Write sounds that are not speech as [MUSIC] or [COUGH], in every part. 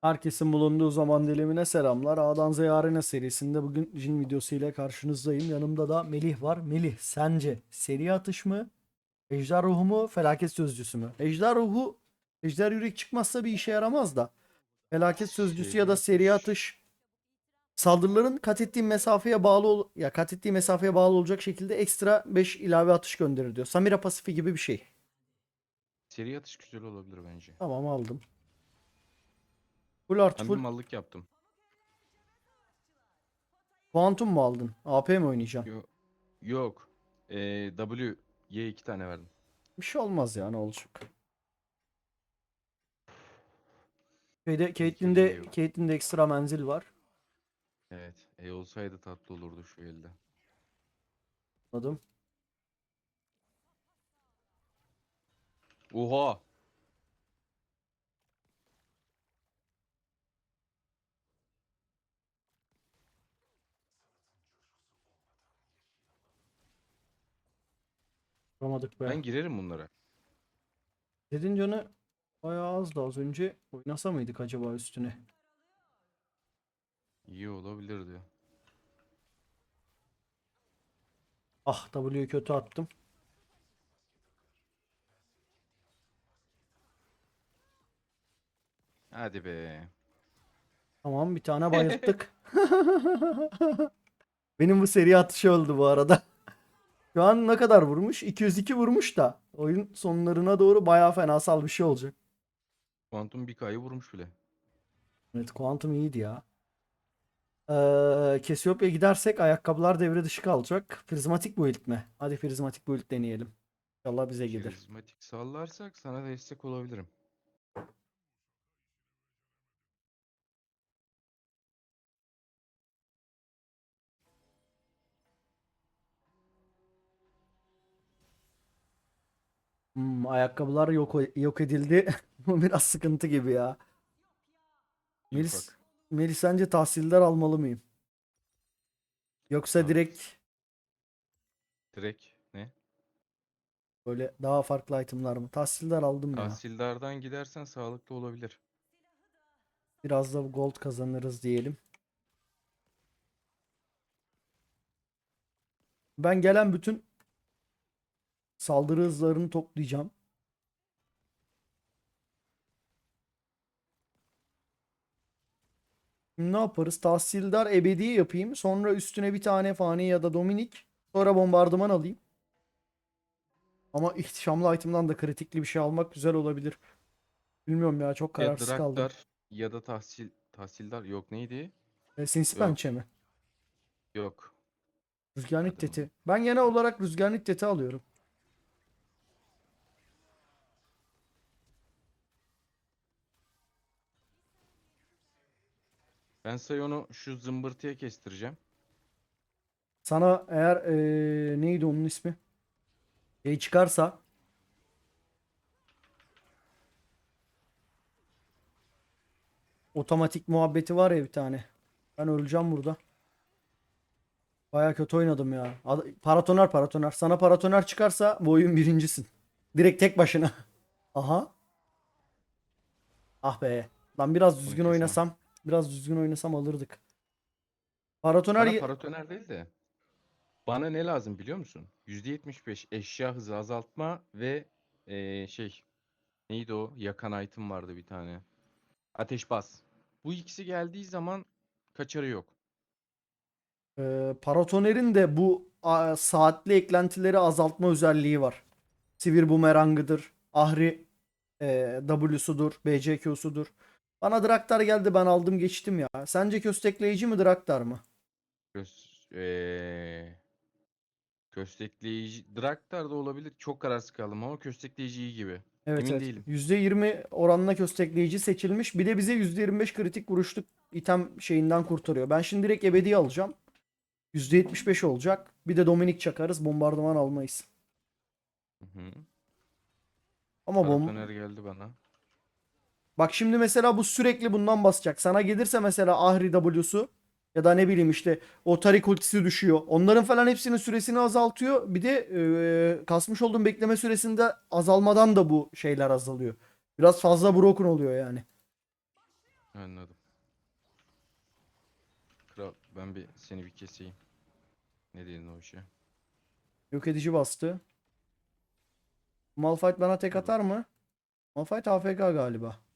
Herkesin bulunduğu zaman dilimine selamlar. A'dan Z'ye Arena serisinde bugün Jin videosu ile karşınızdayım. Yanımda da Melih var. Melih sence seri atış mı? Ejder ruhu mu? Felaket sözcüsü mü? Ejder ruhu Ejder yürek çıkmazsa bir işe yaramaz da. Felaket sözcüsü ya da seri atış saldırıların kat ettiği mesafeye bağlı ya kat ettiği mesafeye bağlı olacak şekilde ekstra 5 ilave atış gönderir diyor. Samira pasifi gibi bir şey. Seri atış güzel olabilir bence. Tamam aldım. Full artı Ben bir full mallık yaptım. Quantum mu aldın? AP mi oynayacaksın? Yo- Yok. Ee, W, Y iki tane verdim. Bir şey olmaz ya ne olacak. Şeyde Caitlyn'de yok. Caitlyn'de ekstra menzil var. Evet. E olsaydı tatlı olurdu şu elde. Anladım. Oha! Vuramadık be. Ben girerim bunlara. Dedin canı bayağı azdı az önce. Oynasa mıydık acaba üstüne? İyi olabilir diyor. Ah W'yu kötü attım. Hadi be. Tamam bir tane bayılttık. [LAUGHS] Benim bu seri atışı oldu bu arada. Şu an ne kadar vurmuş? 202 vurmuş da. Oyun sonlarına doğru bayağı fenasal bir şey olacak. Quantum bir kayı vurmuş bile. Evet Quantum iyiydi ya. Ee, Cassiopeia gidersek ayakkabılar devre dışı kalacak. Prizmatik build mi? Hadi prizmatik build deneyelim. İnşallah bize gelir. Karizmatik sallarsak sana destek olabilirim. Hmm, ayakkabılar yok yok edildi. [LAUGHS] Bu biraz sıkıntı gibi ya. Melis. Melis sence tahsildar almalı mıyım? Yoksa Al. direkt Direkt ne? böyle daha farklı itemlar mı? Tahsildar aldım ya. Tahsildardan gidersen sağlıklı olabilir. Biraz da gold kazanırız diyelim. Ben gelen bütün saldırı hızlarını toplayacağım. Şimdi ne yaparız? Tahsildar ebedi yapayım. Sonra üstüne bir tane fani ya da dominik. Sonra bombardıman alayım. Ama ihtişamlı item'dan da kritikli bir şey almak güzel olabilir. Bilmiyorum ya çok Ya kararsız kaldım. Draktar ya da tahsil tahsildar yok neydi? E, sinsi Yok. pençe mi? Yok. Rüzgar niddeti. Ben genel olarak rüzgar niddeti alıyorum. Ben Sayon'u şu zımbırtıya kestireceğim. Sana eğer eee, neydi onun ismi? Şey çıkarsa otomatik muhabbeti var ya bir tane. Ben öleceğim burada. Baya kötü oynadım ya. Paratoner paratoner. Sana paratoner çıkarsa bu oyun birincisin. Direkt tek başına. [LAUGHS] Aha. Ah be. Lan biraz düzgün oynasam. Biraz düzgün oynasam alırdık. Paratoner Bana paratoner değil de bana ne lazım biliyor musun? %75 eşya hızı azaltma ve eee, şey neydi o? Yakan item vardı bir tane. Ateş bas. Bu ikisi geldiği zaman kaçarı yok. Ee, Paratoner'in de bu a, saatli eklentileri azaltma özelliği var. Sivir bumerangıdır. Ahri e, W'sudur. BCQ'sudur. Bana Draktar geldi ben aldım geçtim ya. Sence köstekleyici mi Draktar mı? Kös eee köstekleyici Draktar da olabilir. Çok kararsız kaldım ama köstekleyici iyi gibi. Evet Emin evet. değilim. %20 oranla köstekleyici seçilmiş. Bir de bize %25 kritik vuruşluk item şeyinden kurtarıyor. Ben şimdi direkt ebedi alacağım. %75 olacak. Bir de Dominik çakarız. Bombardıman almayız. Hı hı. Ama bom Paratoner geldi bana. Bak şimdi mesela bu sürekli bundan basacak. Sana gelirse mesela Ahri W'su ya da ne bileyim işte o Tarik ultisi düşüyor. Onların falan hepsinin süresini azaltıyor. Bir de e, kasmış olduğun bekleme süresinde azalmadan da bu şeyler azalıyor. Biraz fazla broken oluyor yani. Anladım. Kral ben bir seni bir keseyim. Ne dedin o işe? Yok edici bastı. Malphite bana tek atar mı? Malphite AFK galiba.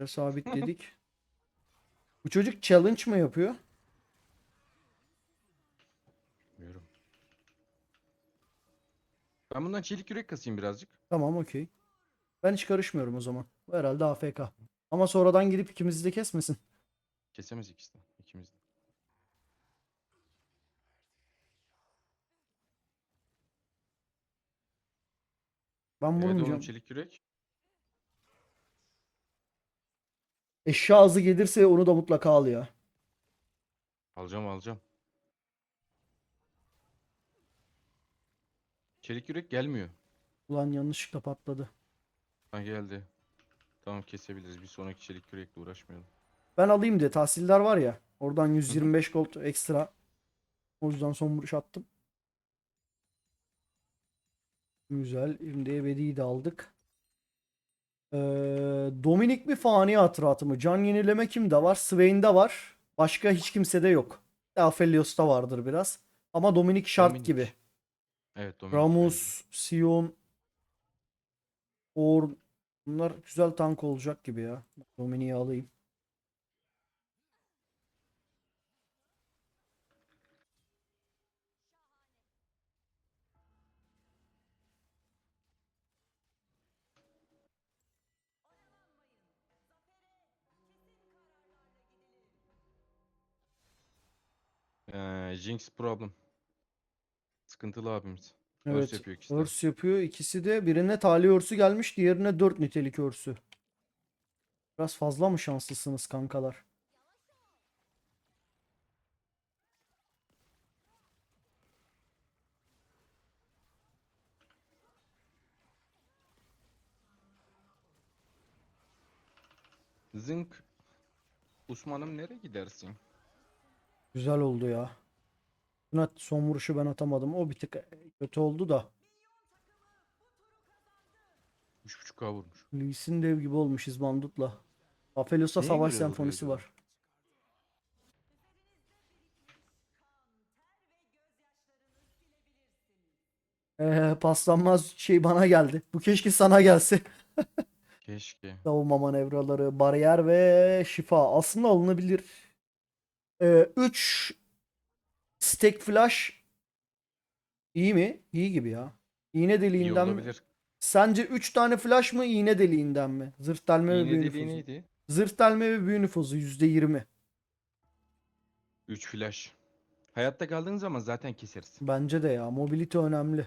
Ve sabitledik. Bu çocuk challenge mı yapıyor? Bilmiyorum. Ben bundan çelik yürek kasayım birazcık. Tamam okey. Ben hiç karışmıyorum o zaman. Bu herhalde AFK. Ama sonradan gidip ikimizi de kesmesin. Kesemez ikisi de. İkimiz de. Ben Evet vurmayacağım. oğlum çelik yürek. Eşya hızı gelirse onu da mutlaka al ya. Alacağım alacağım. Çelik yürek gelmiyor. Ulan yanlışlıkla patladı. Ha geldi. Tamam kesebiliriz. Bir sonraki çelik yürekle uğraşmayalım. Ben alayım diye tahsiller var ya. Oradan 125 gold ekstra. O yüzden son vuruş attım. Güzel. Şimdi ebediyi de aldık. Ee, Dominik mi fani hatıratı mı? Can yenileme kimde var? Swain'de var. Başka hiç kimsede yok. Aphelios'ta vardır biraz. Ama Dominik şart Dominik. gibi. Evet Dominik. Ramus, Sion, Orn. Bunlar güzel tank olacak gibi ya. Dominik'i alayım. Ee, Jinx problem. Sıkıntılı abimiz. Evet. Örs yapıyor ikisi de. Örs yapıyor. İkisi de birine tali örsü gelmiş, diğerine 4 nitelik örsü. Biraz fazla mı şanslısınız kankalar? Zınk. Osman'ım nereye gidersin? Güzel oldu ya. Buna son vuruşu ben atamadım. O bir tık kötü oldu da. 3.5k vurmuş. Lee Sin dev gibi olmuş İzbandut'la. Aphelios'ta Neye savaş göre senfonisi acaba? var. Ee, paslanmaz şey bana geldi. Bu keşke sana gelse. Keşke. [LAUGHS] Savunma manevraları, bariyer ve şifa. Aslında alınabilir. 3 stack flash iyi mi? İyi gibi ya. İğne İyi deliğinden mi? olabilir. Sence 3 tane flash mı iğne deliğinden mi? Zırh delme ve İğne büyü deliği nüfuzu. neydi? Zırh delme ve büyü nüfuzu %20. 3 flash. Hayatta kaldığın zaman zaten keseriz. Bence de ya. Mobility önemli.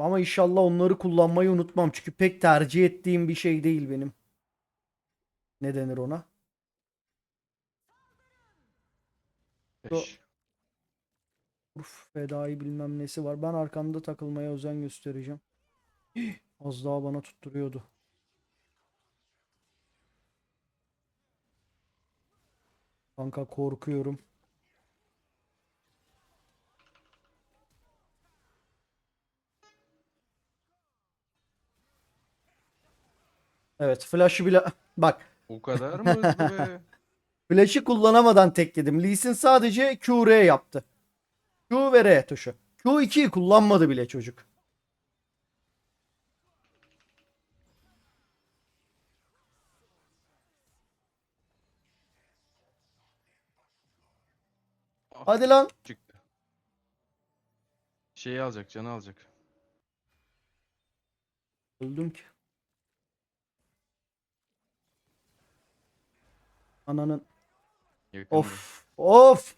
Ama inşallah onları kullanmayı unutmam. Çünkü pek tercih ettiğim bir şey değil benim. Ne denir ona? 5. Uf, fedai bilmem nesi var. Ben arkamda takılmaya özen göstereceğim. [GASPS] Az daha bana tutturuyordu. Kanka korkuyorum. Evet, flash'ı bile [LAUGHS] bak. O kadar mı hızlı be? [LAUGHS] Flash'ı kullanamadan tek yedim. Lee Sin sadece Q-R yaptı. Q ve R tuşu. Q2'yi kullanmadı bile çocuk. Ah, Hadi lan. Çıktı. Şeyi alacak, canı alacak. Öldüm ki. Ananın. Yakında. Of. Of.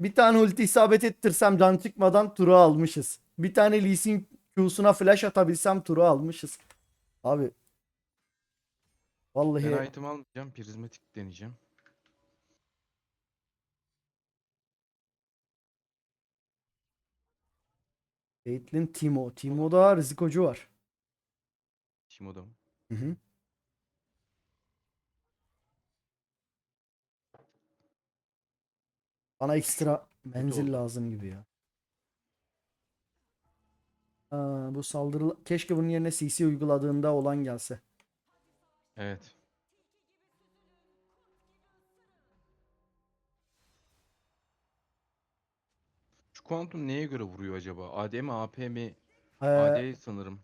Bir tane ulti isabet ettirsem can çıkmadan turu almışız. Bir tane Lee Sin Q'suna flash atabilsem turu almışız. Abi. Vallahi Ben item almayacağım, prizmatik deneyeceğim. Caitlyn Timo. Timo'da rizikocu var. Timo'da mı? Hı hı. Bana ekstra menzil lazım gibi ya. Aa, bu saldırı keşke bunun yerine CC uyguladığında olan gelse. Evet. Şu kuantum neye göre vuruyor acaba? AD mi AP mi? Ee, AD sanırım.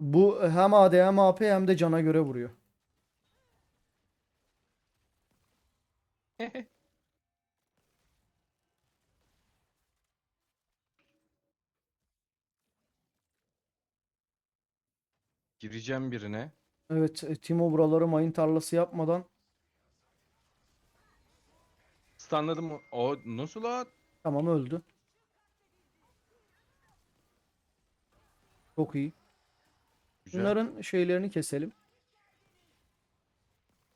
bu hem AD hem AP hem de cana göre vuruyor. [LAUGHS] Gireceğim birine. Evet, e, Timo buraları mayın tarlası yapmadan Stunladım. O nasıl lan? tamam öldü. Çok iyi. Güzel. Bunların şeylerini keselim.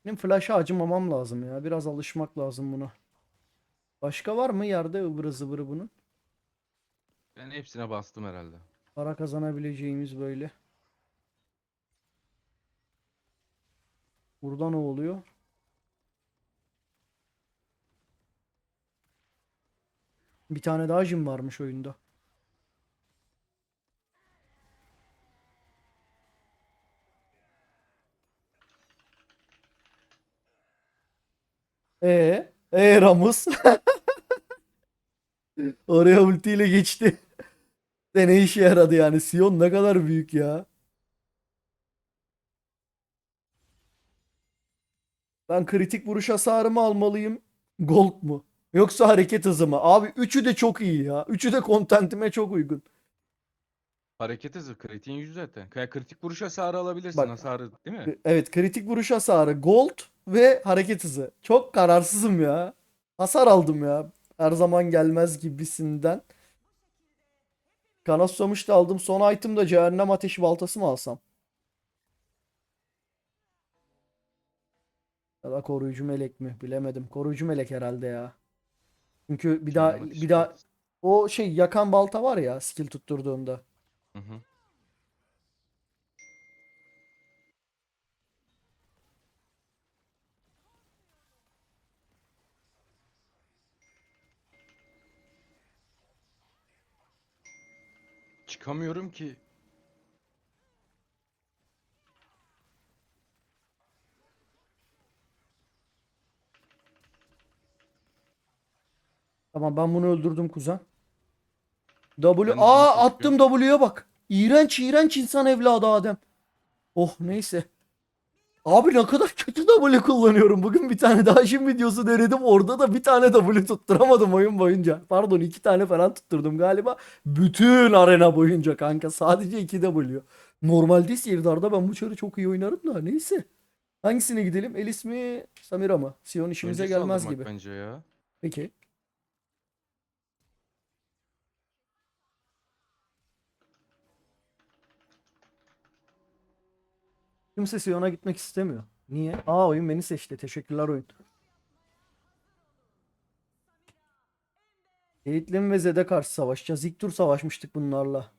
Benim flash'a acımamam lazım ya. Biraz alışmak lazım buna. Başka var mı yerde ıvırı zıvırı bunun? Ben hepsine bastım herhalde. Para kazanabileceğimiz böyle. Burada ne oluyor? Bir tane daha jim varmış oyunda. E, e Ramus. [LAUGHS] Oraya ultiyle geçti. [LAUGHS] De ne işe yaradı yani? Sion ne kadar büyük ya. Ben kritik vuruş hasarı mı almalıyım? Gold mu? Yoksa hareket hızı mı? Abi üçü de çok iyi ya. Üçü de kontentime çok uygun. Hareket hızı kritiğin yüzü zaten. Kritik vuruş hasarı alabilirsin Bak. hasarı değil mi? Evet kritik vuruş hasarı gold ve hareket hızı. Çok kararsızım ya. Hasar aldım ya. Her zaman gelmez gibisinden. Kana susamış da aldım. Son item da cehennem ateşi baltası mı alsam? Ya da koruyucu melek mi? Bilemedim. Koruyucu melek herhalde ya. Çünkü bir daha bir daha o şey yakan balta var ya skill tutturduğunda. Hı hı. Çıkamıyorum ki. Tamam ben bunu öldürdüm kuzen. W Ben de Aa attım W'ye bak. İğrenç iğrenç insan evladı Adem. Oh neyse. Abi ne kadar kötü W kullanıyorum. Bugün bir tane daha jim videosu denedim. Orada da bir tane W tutturamadım oyun boyunca. Pardon iki tane falan tutturdum galiba. Bütün arena boyunca kanka. Sadece 2 W. Normalde Sirdar'da ben bu çarı çok iyi oynarım da neyse. Hangisine gidelim? Elis mi? Samira mı? Sion işimize Önce gelmez gibi. bence ya. Peki. Kimse Sion'a gitmek istemiyor. Niye? Aa oyun beni seçti. Teşekkürler oyun. Caitlyn ve Zed'e karşı savaşacağız. İlk tur savaşmıştık bunlarla.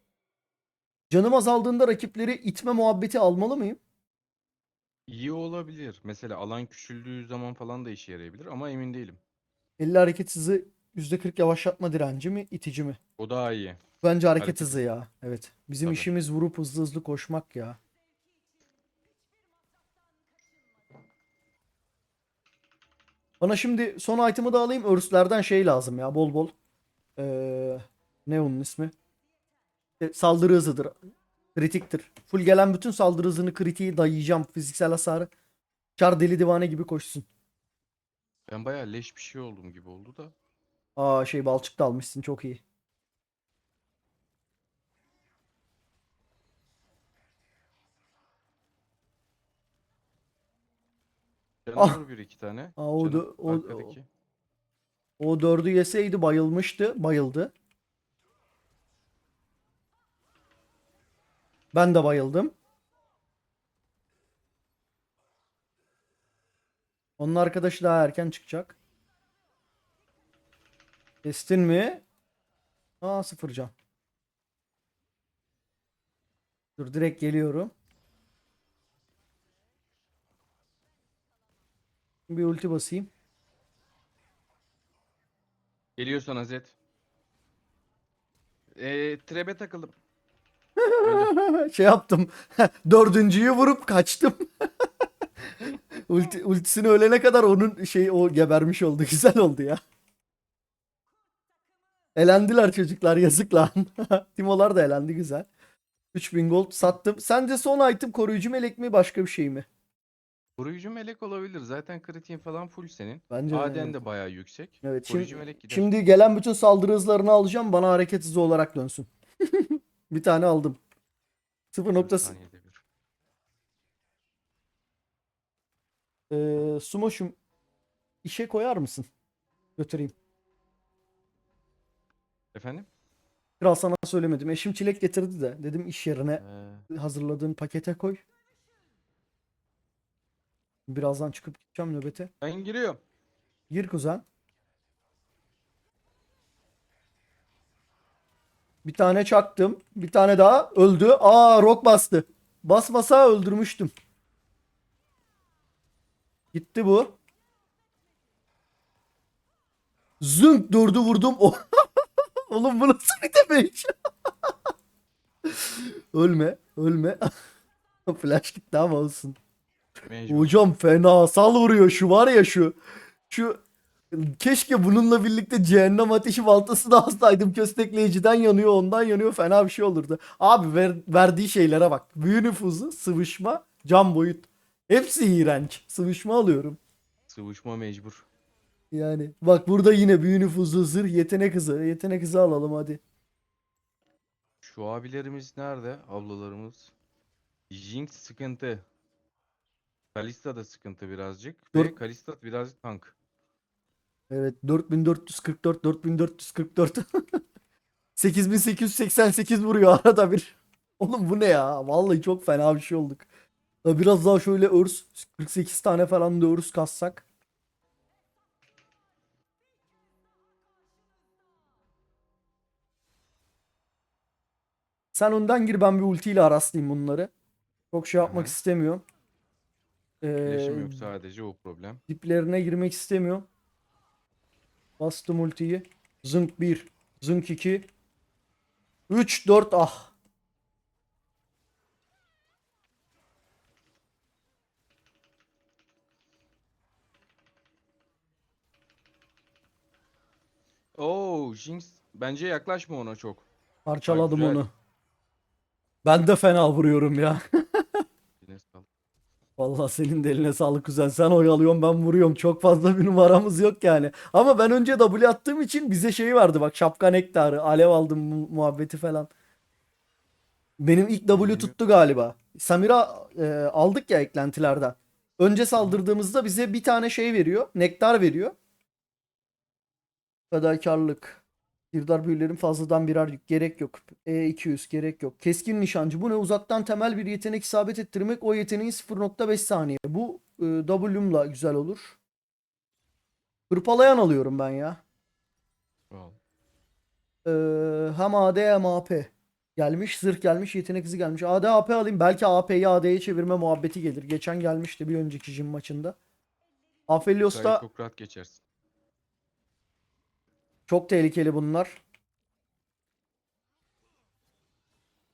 Canım azaldığında rakipleri itme muhabbeti almalı mıyım? İyi olabilir. Mesela alan küçüldüğü zaman falan da işe yarayabilir ama emin değilim. 50 hareket hızı %40 yavaşlatma direnci mi? itici mi? O daha iyi. Bence hareket, Hareket hızı ya. Evet. Bizim Tabii. işimiz vurup hızlı hızlı koşmak ya. Bana şimdi son item'ı da alayım. Örslerden şey lazım ya bol bol. Ee, ne onun ismi? E, saldırı hızıdır. Kritiktir. Full gelen bütün saldırı hızını kritiği dayayacağım. Fiziksel hasarı. Çar deli divane gibi koşsun. Ben bayağı leş bir şey oldum gibi oldu da. Aa şey balçık da almışsın çok iyi. Ah. bir iki tane. Aa, o Canım da- o- arkadaki. O dördü yeseydi bayılmıştı. Bayıldı. Ben de bayıldım. Onun arkadaşı daha erken çıkacak. Kestin mi? Aa sıfır can. Dur direkt geliyorum. Bir ulti basayım. Geliyor sana Zed. Eee trebe takıldım. [LAUGHS] şey yaptım. [LAUGHS] Dördüncüyü vurup kaçtım. [LAUGHS] Ulti, ultisini ölene kadar onun şey o gebermiş oldu. Güzel oldu ya. Elendiler çocuklar yazık lan. Timolar da elendi güzel. 3000 gold sattım. Sence son item koruyucu melek mi başka bir şey mi? Koruyucu melek olabilir. Zaten kritiğin falan full senin. Bence de AD'n evet. de bayağı yüksek. Evet, Koruyucu şimdi- melek gider. Şimdi gelen bütün saldırı hızlarını alacağım. Bana hareket hızı olarak dönsün. [LAUGHS] bir tane aldım. 0. Dört saniyede bir. Ee, Sumoş'um işe koyar mısın? Götüreyim. Efendim? Kral sana söylemedim. Eşim çilek getirdi de. Dedim iş yerine Ee, hazırladığın pakete koy. Birazdan çıkıp gideceğim nöbete. ben giriyorum. Gir kuzen. Bir tane çaktım. Bir tane daha öldü. Aa rock bastı. Basmasa öldürmüştüm. Gitti bu. Zınk durdu vurdum. [LAUGHS] Oğlum bu nasıl bir demeç? [LAUGHS] ölme. Ölme. [LAUGHS] Flash gitti ama olsun. Mecbur. Hocam fena sal vuruyor şu var ya şu. Şu keşke bununla birlikte cehennem ateşi baltası da alsaydım. Köstekleyiciden yanıyor ondan yanıyor fena bir şey olurdu. Abi ver- verdiği şeylere bak. Büyü nüfuzu, sıvışma, cam boyut. Hepsi iğrenç. Sıvışma alıyorum. Sıvışma mecbur. Yani bak burada yine büyü nüfuzu, zırh, yetenek hızı. Yetenek hızı alalım hadi. Şu abilerimiz nerede? Ablalarımız. Jinx sıkıntı. Kalista da sıkıntı birazcık. Dur. Ve Kalista birazcık tank. Evet 4444 4444 8888 vuruyor arada bir. [LAUGHS] Oğlum bu ne ya? Vallahi çok fena bir şey olduk. Ya Biraz daha şöyle örs 48 tane falan da örs kassak. Sen önden gir ben bir ultiyle araslayayım bunları. Çok şey yapmak hı. istemiyorum. Flash'im yok sadece o problem. diplerine girmek istemiyorum. Bastım ultiyi. Zınk 1, zınk 2, 3, 4 ah. Oo, Jinx bence yaklaşma ona çok. Parçaladım güzel. onu. Ben de fena vuruyorum ya. [LAUGHS] Vallahi senin de eline sağlık kuzen. Sen oyalıyorsun ben vuruyorum. Çok fazla bir numaramız yok yani. Ama ben önce W attığım için bize şey vardı bak şapka nektarı. Alev aldım mu- muhabbeti falan. Benim ilk W tuttu galiba. Samira e, aldık ya eklentilerden. Önce saldırdığımızda bize bir tane şey veriyor. Nektar veriyor. Fedakarlık. Girdar büyülerin fazladan birer yük. Gerek yok. E200 gerek yok. Keskin nişancı. Bu ne? Uzaktan temel bir yetenek isabet ettirmek. O yeteneğin 0.5 saniye. Bu e, W'mla güzel olur. Hırpalayan alıyorum ben ya. Al. Ee, hem AD hem AP. Gelmiş. Zırh gelmiş. Yetenek hızı gelmiş. AD AP alayım. Belki AP'yi AD'ye çevirme muhabbeti gelir. Geçen gelmişti bir önceki jim maçında. Aphelios'ta Gayet çok rahat geçersin. Çok tehlikeli bunlar.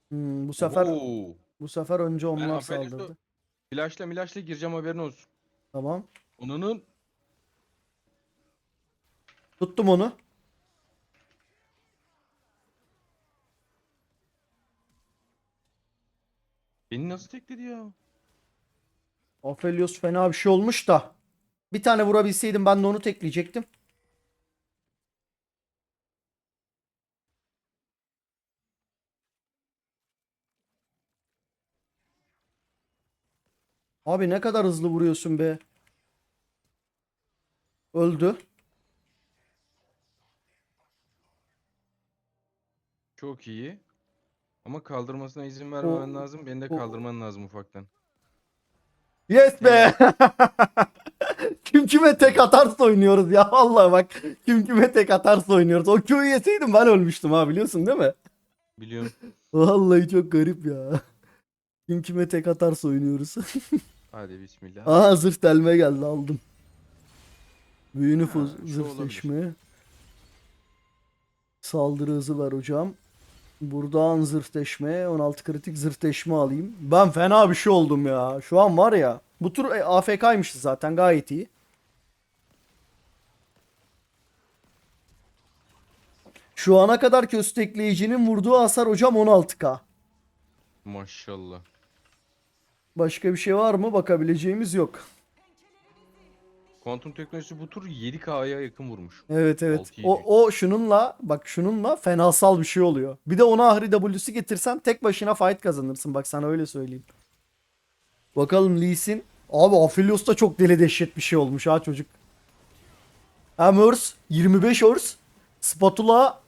Hmm, bu sefer Oo. bu sefer önce onlar Aphelios'u- saldırdı. Flash'la milaşla gireceğim haberin olsun. Tamam. Onunun Tuttum onu. beni nasıl tekledi ya? Aphelios fena bir şey olmuş da. Bir tane vurabilseydim ben de onu tekleyecektim. Abi ne kadar hızlı vuruyorsun be. Öldü. Çok iyi. Ama kaldırmasına izin vermemen O- lazım. Beni de o- kaldırman lazım ufaktan. Yes be. [LAUGHS] kim kime tek atarsa oynuyoruz ya. Vallahi bak. Kim kime tek atarsa oynuyoruz. O Q'yu yeseydim ben ölmüştüm ha biliyorsun değil mi? Biliyorum. Vallahi çok garip ya. Kim kime tek atarsa oynuyoruz. [LAUGHS] Hadi bismillah. Aha zırh delme geldi aldım. Büyü nüfuz Ha, şu zırh olabilir. seçme. Saldırı hızı var hocam. Buradan zırhteşme 16 kritik zırhteşme alayım. Ben fena bir şey oldum ya. Şu an var ya. Bu tur e, AFK'ymışız zaten gayet iyi. Şu ana kadar köstekleyicinin vurduğu hasar hocam 16k. Maşallah. Başka bir şey var mı? Bakabileceğimiz yok. Kuantum teknolojisi bu tur 7K'ya yakın vurmuş. Evet evet. 6-7. O, o şununla bak şununla fenasal bir şey oluyor. Bir de ona Ahri W'si getirsen tek başına fight kazanırsın. Bak sana öyle söyleyeyim. Bakalım Lee Sin. Abi Aphelios da çok deli dehşet bir şey olmuş ha çocuk. Hem Örs 25 Örs. Spatula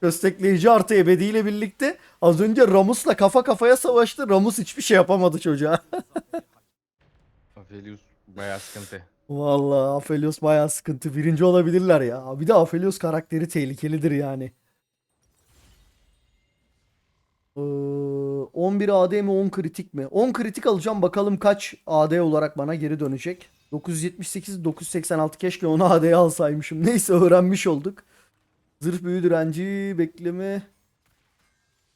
köstekleyici artı ebedi ile birlikte az önce Ramus'la kafa kafaya savaştı. Ramus hiçbir şey yapamadı çocuğa. [LAUGHS] Aphelios bayağı sıkıntı. Vallahi Aphelios bayağı sıkıntı. Birinci olabilirler ya. Bir de Aphelios karakteri tehlikelidir yani. Ee, 11 AD mi 10 kritik mi? 10 kritik alacağım bakalım kaç AD olarak bana geri dönecek. 978 986 keşke onu AD'ye alsaymışım. [LAUGHS] Neyse öğrenmiş olduk. Zırh büyü direnci bekleme.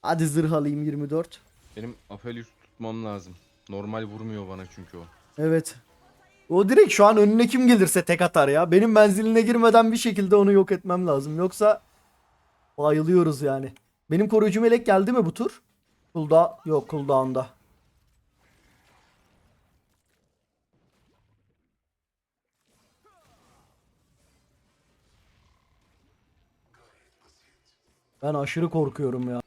Hadi zırh alayım 24. Benim Aphelios tutmam lazım. Normal vurmuyor bana çünkü o. Evet. O direkt şu an önüne kim gelirse tek atar ya. Benim menziline girmeden bir şekilde onu yok etmem lazım. Yoksa bayılıyoruz yani. Benim koruyucu melek geldi mi bu tur? Kulda yok cooldown'da. Ben aşırı korkuyorum ya.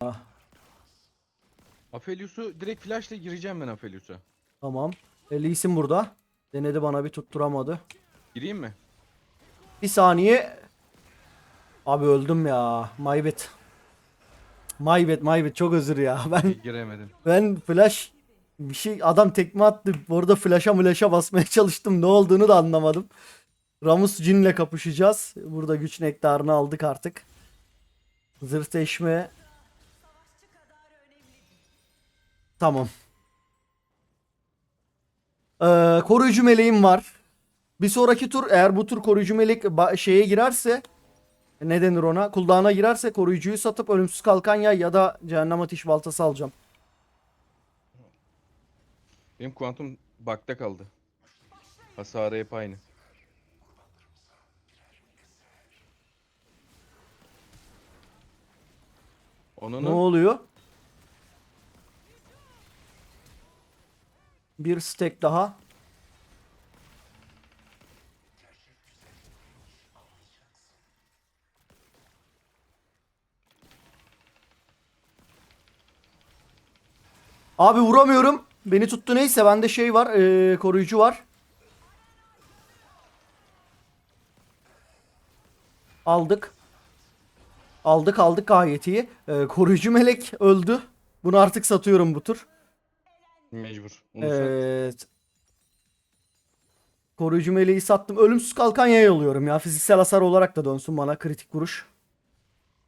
Aphelios'u direkt flashla gireceğim ben Aphelios'a. Tamam. E, Lee Sin burada. Denedi bana bir tutturamadı. Gireyim mi? Bir saniye. Abi öldüm ya. My bad. My bad, my bad. Çok özür ya. [LAUGHS] Ben Giremedim. ben flash bir şey adam tekme attı. Orada flash'a flash'a basmaya [LAUGHS] çalıştım. Ne olduğunu da anlamadım. Ramus Jin'le kapışacağız. Burada güç nektarını aldık artık. Zırh deşme. Tamam. Ee, koruyucu meleğim var. Bir sonraki tur eğer bu tur koruyucu melek şeye girerse ne denir ona? Kulağına girerse koruyucuyu satıp ölümsüz kalkan yay ya da cehennem ateş baltası alacağım. Benim kuantum bakta kaldı. Hasarı hep aynı. Onun Ne oluyor? Bir stack daha. Abi vuramıyorum. Beni tuttu neyse bende şey var. eee, koruyucu var. Aldık. Aldık aldık gayet iyi. Ee, koruyucu melek öldü. Bunu artık satıyorum bu tur. Mecbur. Onu sat. Evet. Koruyucu meleği sattım. Ölümsüz kalkan yay alıyorum ya. Fiziksel hasar olarak da dönsün bana kritik vuruş.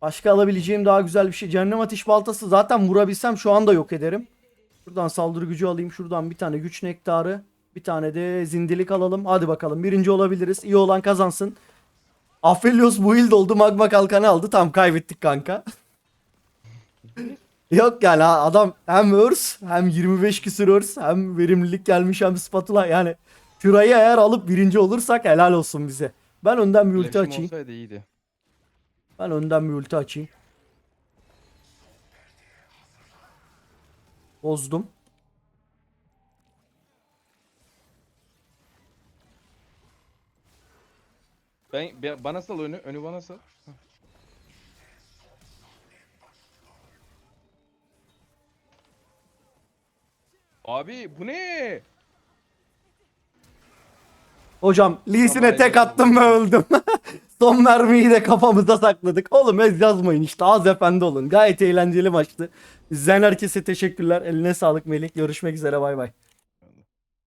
Başka alabileceğim daha güzel bir şey. Cehennem ateş baltası zaten vurabilsem şu anda yok ederim. Şuradan saldırı gücü alayım. Şuradan bir tane güç nektarı. Bir tane de zindelik alalım. Hadi bakalım. Birinci olabiliriz. İyi olan kazansın. Aphelios build oldu. Magma kalkanı aldı. Tam kaybettik kanka. [LAUGHS] Yok yani adam hem örs hem 25 küsür örs hem verimlilik gelmiş hem spatula yani şurayı eğer alıp birinci olursak helal olsun bize. Ben önden bir ulti Flash'ım açayım. olsaydı iyiydi. Ben önden bir ulti açayım. Bozdum. Ben, ben- bana sal önü, önü bana sal. Hah. Abi bu ne? Hocam Lee'sine Tamam, tek eyvallah. attım ve öldüm. [LAUGHS] Son mermiyi de kafamıza sakladık. Oğlum ez yazmayın işte az efendi olun. Gayet eğlenceli maçtı. İzleyen herkese teşekkürler. Eline sağlık Melih. Görüşmek üzere bay bay.